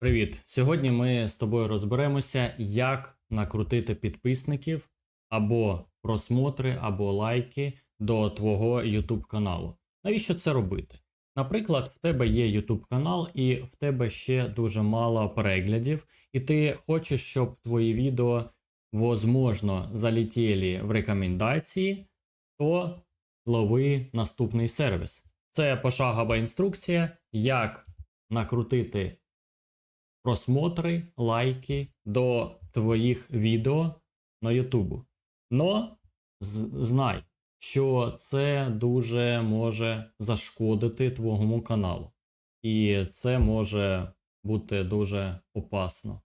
Привіт! Сьогодні ми з тобою розберемося, як накрутити підписників або просмотри, або лайки до твого YouTube каналу. Навіщо це робити? Наприклад, в тебе є YouTube канал, і в тебе ще дуже мало переглядів, і ти хочеш, щоб твої відео, возможно, залетіли в рекомендації, то лови наступний сервіс. Це пошагова інструкція, як накрутити просмотри, лайки до твоїх відео на Ютубу. Но знай, що це дуже може зашкодити твоєму каналу. І це може бути дуже опасно.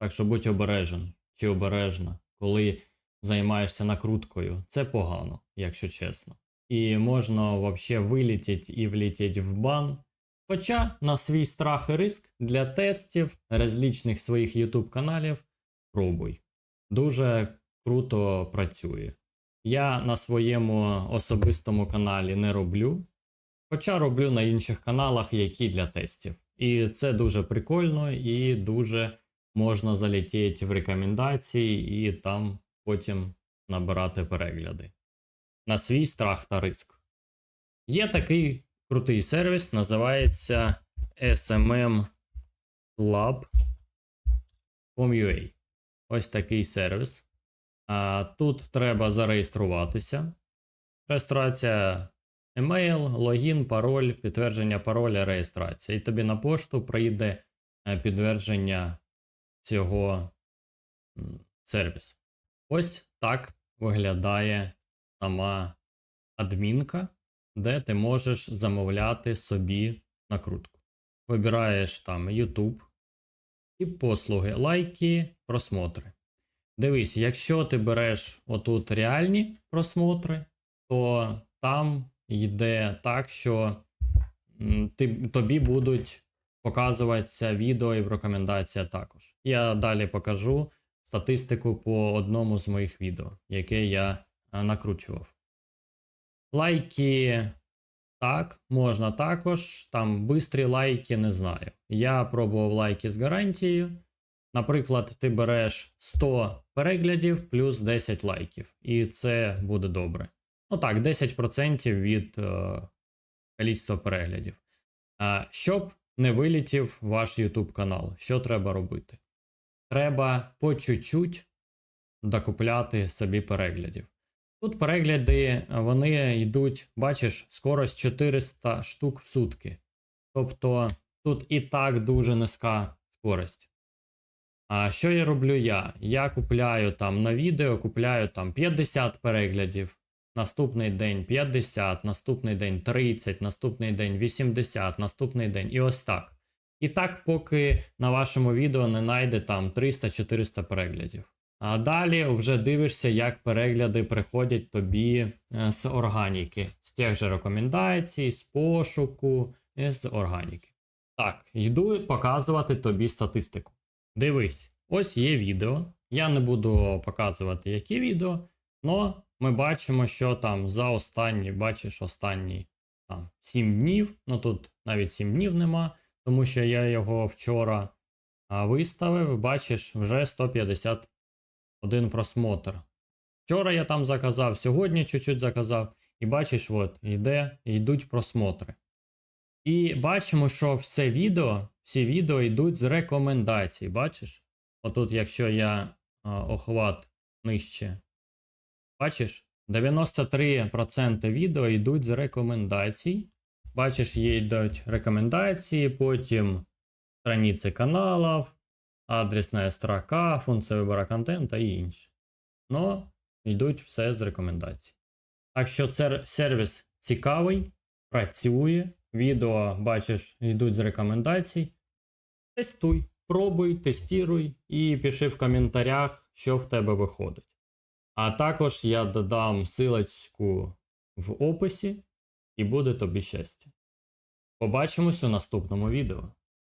Так що будь обережен чи обережна, коли займаєшся накруткою. Це погано, якщо чесно. І можна взагалі вилетіти і влетіти в бан. Хоча на свій страх і риск для тестів различних своїх YouTube каналів пробуй. Дуже круто працює. Я на своєму особистому каналі не роблю, хоча роблю на інших каналах, які для тестів. І це дуже прикольно і дуже можна залетіти в рекомендації і там потім набирати перегляди. На свій страх та риск. Є такий крутий сервіс, називається SMM Lab.com.ua. Ось такий сервіс. А, Тут треба зареєструватися. Реєстрація емейл, логін, пароль, підтвердження пароля, реєстрація. І тобі на пошту прийде е, підтвердження цього сервісу. Ось так виглядає сама адмінка де ти можеш замовляти собі накрутку. Вибираєш там YouTube і послуги, лайки, просмотри. Дивись, якщо ти береш отут реальні просмотри, то там йде так, що ти, тобі будуть показуватися відео і в рекомендація також. Я далі покажу статистику по одному з моїх відео, яке я е, накручував. Лайки так, можна також. Там бистрі лайки не знаю. Я пробував лайки з гарантією. Наприклад, ти береш 100 переглядів плюс 10 лайків, і це буде добре. Ну так, 10% від е, кількості переглядів. А, щоб не вилітів ваш YouTube канал, що треба робити? Треба по чуть-чуть докупляти собі переглядів. Тут перегляди вони йдуть, бачиш, скорость 400 штук в сутки. Тобто тут і так дуже низька скорость. А що я роблю я? Я купляю там на відео, купляю там 50 переглядів, наступний день 50, наступний день 30, наступний день 80, наступний день і ось так. І так, поки на вашому відео не найде там 300-400 переглядів. А далі вже дивишся, як перегляди приходять тобі е, з органіки, з тих же рекомендацій, з пошуку, з органіки. Так, йду показувати тобі статистику. Дивись, ось є відео. Я не буду показувати, які відео, але ми бачимо, що там за останні, бачиш, останні там 7 днів. Ну тут навіть 7 днів нема, тому що я його вчора виставив. Бачиш, вже 150 один просмотр. Вчора я там заказав, сьогодні чуть-чуть заказав, і бачиш, от, йде, йдуть просмотри. І бачимо, що все відео, всі відео йдуть з рекомендацій. Бачиш? Отут, якщо я а, охват нижче, бачиш, 93% відео йдуть з рекомендацій. Бачиш, є йдуть рекомендації, потім страниці каналів, адресна строка, функція вибору контента і інше. Но йдуть все з рекомендацій. Так що сервіс цікавий, працює. Відео, бачиш, йдуть з рекомендацій. Тестуй, пробуй, тестуй і пиши в коментарях, що в тебе виходить. А також я додам силочку в описі, і буде тобі щастя. Побачимось у наступному відео.